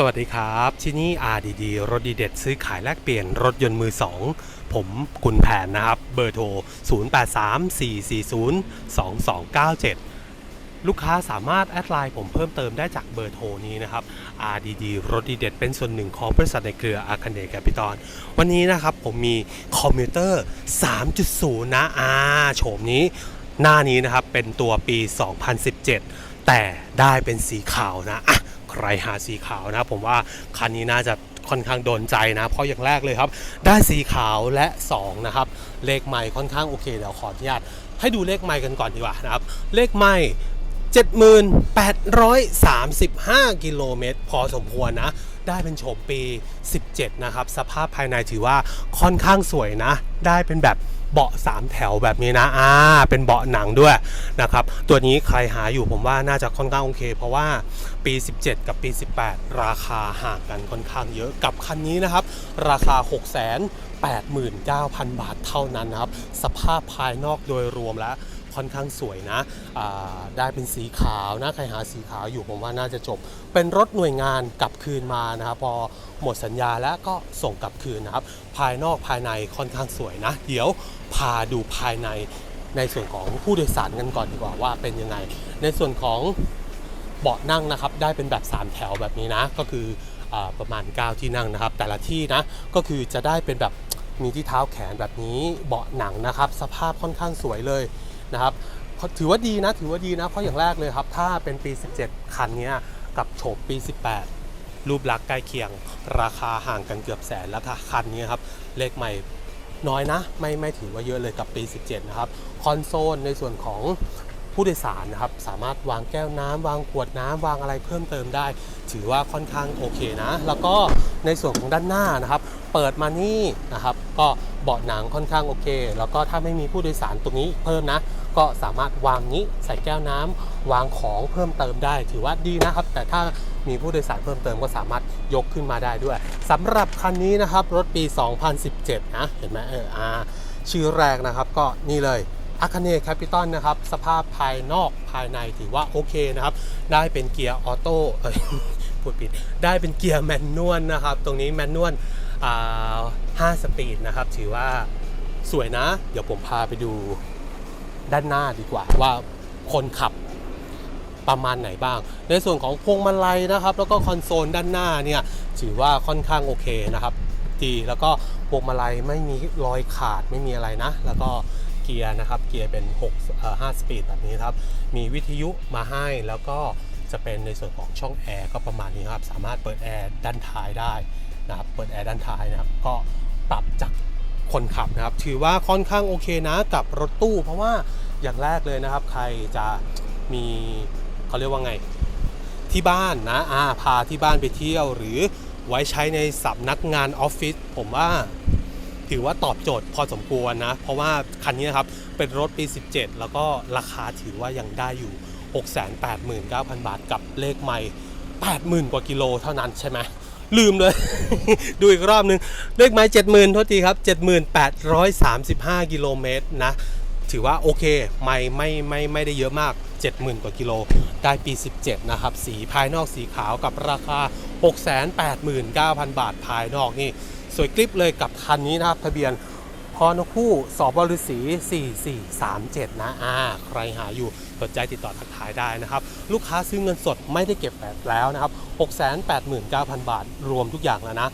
สวัสดีครับ ที่นี่ RDD รถดีเด็ดซื้อขายแลกเปลี่ยนรถยนต์มือ 2 ผมกุลแผนนะครับ เบอร์โทร 0834402297 ลูกค้าสามารถแอดไลน์ผมเพิ่มเติมได้จากเบอร์โทรนี้นะครับ RDD รถดีเด็ดเป็นส่วนหนึ่งของบริษัทในเครืออาคันเดแคปิตอลวันนี้นะครับผมมีคอมพิวเตอร์ 3.0 นะอาโฉมนี้ หน้านี้นะครับเป็นตัวปี 2017 แต่ได้เป็นสีขาวนะ ใครหาสีขาวนะ ผมว่าคันนี้น่าจะค่อนข้างโดนใจนะ เพราะอย่างแรกเลยครับ ได้สีขาวและ 2 นะครับ เลขไม่ค่อนข้างโอเคเดี๋ยวขออนุญาตให้ดูเลขไม่กันก่อนดีกว่านะครับ เลขไม่7835 กิโลเมตร พอสมควรนะ ได้เป็นโฉมปี 17 นะครับ สภาพภายในถือว่าค่อนข้างสวยนะ ได้เป็นแบบ เบาะ 3 แถวแบบนี้นะอ่าเป็นเบาะหนังด้วยนะครับ ตัวนี้ใครหาอยู่ผมว่าน่าจะค่อนข้างโอเค เพราะว่าปี 17 กับปี 18 ราคาห่างกันค่อนข้างเยอะกับคันนี้นะครับ ราคา6 8 9 0 0 0 บาทเท่านั้นนะครับ สภาพภายนอกโดยรวมแล้ว ค่อนข้างสวยนะได้เป็นสีขาวนะใครหาสีขาวอยู่ผมว่าน่าจะจบ เป็นรถหน่วยงานกลับคืนมานะครับพอหมดสัญญาแล้วก็ส่งกลับคืนนะครับ ภายนอกภายในค่อนข้างสวยนะ เดี๋ยวพาดูภายในในส่วนของผู้โดยสารกันก่อนดีกว่าว่าเป็นยังไง ในส่วนของเบาะนั่งนะครับได้เป็นแบบ 3 แถวแบบนี้นะ ก็คืออประมาณ 9 ที่นั่งนะครับ แต่ละที่นะก็คือจะได้เป็นแบบมีที่เท้าแขนแบบนี้เบาะหนังนะครับ สภาพค่อนข้างสวยเลย นะครับถือว่าดีนะถือว่าดีนะเพราะอย่างแรกเลยครับ ถ้าเป็นปี 17 คันเนี้ยกับโฉมปี 18 รูปลักษณ์ใกล้เคียง ราคาห่างกันเกือบแสนแล้วค่ะคันนี้ครับเลขใหม่น้อยนะ ไม่ไม่ถือว่าเยอะเลยกับปี 17 นะครับ คอนโซลในส่วนของผู้โดยสารนะครับ สามารถวางแก้วน้ำวางขวดน้ำวางอะไรเพิ่มเติมได้ ถือว่าค่อนข้างโอเคนะ แล้วก็ในส่วนของด้านหน้านะครับ เปิดมานี่นะครับ ก็เบาะหนังค่อนข้างโอเค แล้วก็ถ้าไม่มีผู้โดยสารตรงนี้เพิ่มนะ ก็สามารถวางนี้ใส่แก้วน้ำวางของเพิ่มเติมได้ ถือว่าดีนะครับ แต่ถ้ามีผู้โดยสารเพิ่มเติมก็สามารถยกขึ้นมาได้ด้วยสำหรับคันนี้นะครับรถปี 2017 นะ เห็นไหมเอออาชื่อแรกนะครับ ก็นี่เลยอาคาเน่แคปิตอลนะครับ สภาพภายนอกภายในถือว่าโอเคนะครับ ได้เป็นเกียร์ออโต้เอ้ยพูดผิด ได้เป็นเกียร์แมนนวลนะครับ ตรงนี้แมนนวล 5 สปีดนะครับ ถือว่าสวยนะ เดี๋ยวผมพาไปดูด้านหน้าดีกว่า ว่าคนขับประมาณไหนบ้าง ในส่วนของพวงมาลัยนะครับ แล้วก็คอนโซลด้านหน้าเนี่ยถือว่าค่อนข้างโอเคนะครับดีแล้วก็พวงมาลัยไม่มีรอยขาดไม่มีอะไรนะ แล้วก็เกียร์นะครับเกียร์เป็น6เอ่อ5สปีดแบบนี้ครับ มีวิทยุมาให้แล้วก็จะเป็นในส่วนของช่องแอร์ก็ประมาณนี้ครับ สามารถเปิดแอร์ด้านท้ายได้ นะครับเปิดแอร์ด้านท้ายนะครับก็ปรับจากคนขับนะครับ ถือว่าค่อนข้างโอเคนะกับรถตู้ เพราะว่าอย่างแรกเลยนะครับ ใครจะมีเขาเรียกว่าไงที่บ้านนะอาพาที่บ้านไปเที่ยว หรือไว้ใช้ในสำนักงานออฟฟิศผมว่าถือว่าตอบโจทย์พอสมควรนะ เพราะว่าคันนี้นะครับ เป็นรถปี 17 แล้วก็ราคาถือว่ายังได้อยู่ 689,000 บาทกับเลขใหม่ 80,000 กว่ากิโลเท่านั้นใช่ไหม ลืมเลย ดูอีกรอบนึงเลขไม้70,000โทษทีครับ7835กิโลเมตรนะ ถือว่าโอเค ไม่ไม่ไม่ไม่ได้เยอะมาก 70,000 กว่ากิโล ได้ปี 17 นะครับ สีภายนอกสีขาวกับราคา 689,000 บาทภายนอกนี่ สวยกริบเลยกับคันนี้นะครับทะเบียน พอนกคู่สอบฤษี4437 นะอ่าใครหาอยู่สนใจติดต่อทักทายได้นะครับ ลูกค้าซื้อเงินสดไม่ได้เก็บแวดแล้วนะครับ 689,000 บาทรวมทุกอย่างแล้วนะ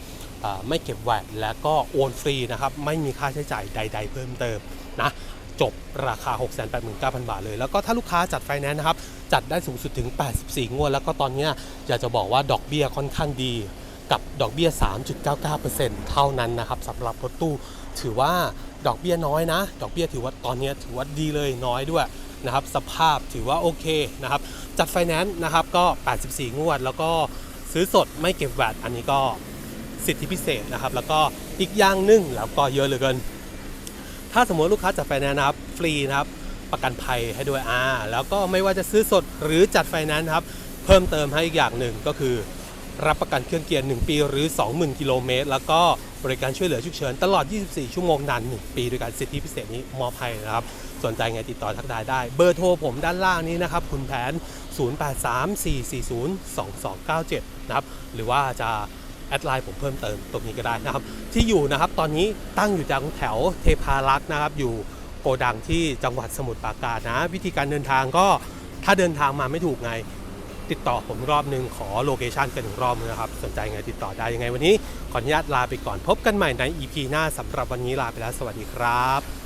ไม่เก็บแวดและก็โอนฟรีนะครับ ไม่มีค่าใช้จ่ายใด ๆ เพิ่มเติมนะจบราคา 689,000 บาทเลย แล้วก็ถ้าลูกค้าจัดไฟแนนซ์นะครับ จัดได้สูงสุดถึง 84 งวด แล้วก็ตอนนี้อยากจะบอกว่าดอกเบี้ยค่อนข้างดี กับดอกเบี้ย 3.99%เท่านั้นนะครับสำหรับรถตู้ ถือว่าดอกเบี้ยน้อยนะ ดอกเบี้ยถือว่าตอนนี้ถือว่าดีเลยน้อยด้วยนะครับสภาพถือว่าโอเคนะครับจัดไฟแนนซ์นะครับก็ 84 งวด แล้วก็ซื้อสดไม่เก็บแวดอันนี้ก็สิทธิพิเศษนะครับ แล้วก็อีกอย่างหนึงแล้วก็เยอะเหลือเกิน ถ้าสมมติลูกค้าจัดไฟแนนซ์นะครับฟรีนะครับประกันภัยให้ด้วยอ่าแล้วก็ไม่ว่าจะซื้อสดหรือจัดไฟแนนซ์ครับเพิ่มเติมให้อีกอย่างหนึ่งก็คือ รับประกันเครื่องเกียร์ 1 ปีหรือ 20,000 กิโลเมตร แล้วก็บริการช่วยเหลือฉุกเฉินตลอด 24 ชั่วโมงนาน 1 ปี โดยกันสิทธิพิเศษนี้มอบให้นะครับ สนใจไงติดต่อทักทายได้ เบอร์โทรผมด้านล่างนี้นะครับ คุณแผน 0834402297 นะครับ หรือว่าจะแอดไลน์ผมเพิ่มเติมตรงนี้ก็ได้นะครับ ที่อยู่นะครับตอนนี้ตั้งอยู่จังแถวเทพารักษ์นะครับ อยู่โกดังที่จังหวัดสมุทรปราการนะ วิธีการเดินทางก็ถ้าเดินทางมาไม่ถูกไง ติดต่อผมรอบหนึ่งขอโลเคชันกันหนึ่งรอบนึงนะครับ สนใจไงติดต่อได้ยังไงวันนี้ ขออนุญาตลาไปก่อนพบกันใหม่ใน EP หน้าสำหรับวันนี้ลาไปแล้ว สวัสดีครับ